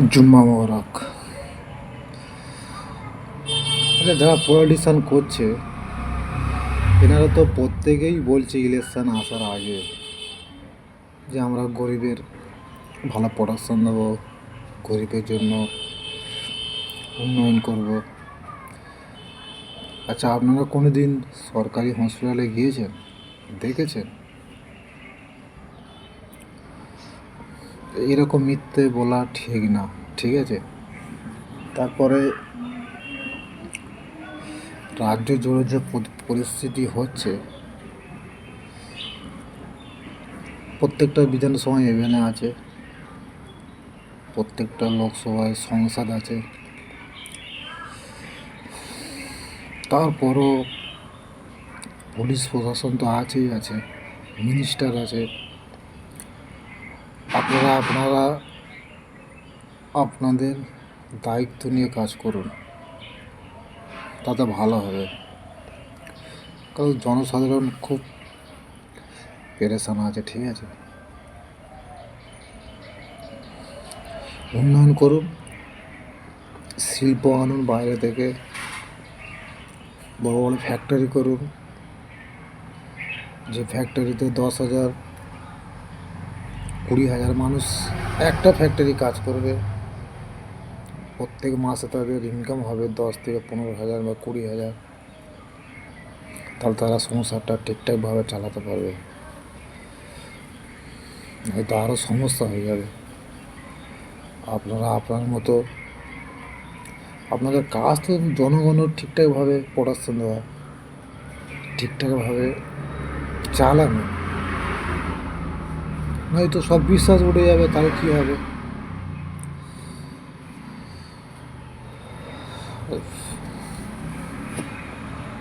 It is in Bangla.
জুম্মা মোবারক। আরে যারা পলিটিশান করছে, এনারা তো প্রত্যেকেই বলছে ইলেকশান আসার আগে যে আমরা গরিবের ভালো প্রোডাকশন দেবো গরিবের জন্য উন্নয়ন করব। আচ্ছা আপনারা কোনো দিন সরকারি হসপিটালে গিয়েছেন? দেখেছেন? এরকম মিথ্যে বলা ঠিক না, ঠিক আছে? তারপরে রাজ্য জুড়ে যে পরিস্থিতি হচ্ছে, প্রত্যেকটা বিধানসভায় এভেনে আছে, প্রত্যেকটা লোকসভায় সংসদ আছে। তারপরও পুলিশ প্রশাসন তো আছেই, আছে মিনিস্টার আছে। আপনারা আপনারা আপনাদের দায়িত্ব নিয়ে কাজ করুন। তাতে ভালো হবে। কারণ জনসাধারণ খুব পেরেশান আছে, ঠিক আছে? উন্নয়ন করুন, শিল্প আনুন বাইরে থেকে, বড় বড় ফ্যাক্টরি করুন। যে ফ্যাক্টরিতে দশ হাজার কুড়ি হাজার মানুষ একটা ফ্যাক্টরি কাজ করবে। প্রত্যেক মাসে তাদের ইনকাম হবে দশ থেকে পনেরো হাজার বা কুড়ি হাজার। তাহলে তারা সংসারটা ঠিকঠাকভাবে চালাতে পারবে। হয়তো আরও সমস্যা হয়ে যাবে। আপনারা আপনার মতো আপনাদের কাজ তো জনগণের ঠিকঠাকভাবে প্রোডাকশন দেওয়া ঠিকঠাকভাবে চালানো। নয়তো সব বিশ্বাস উঠে যাবে তাহলে কী হবে?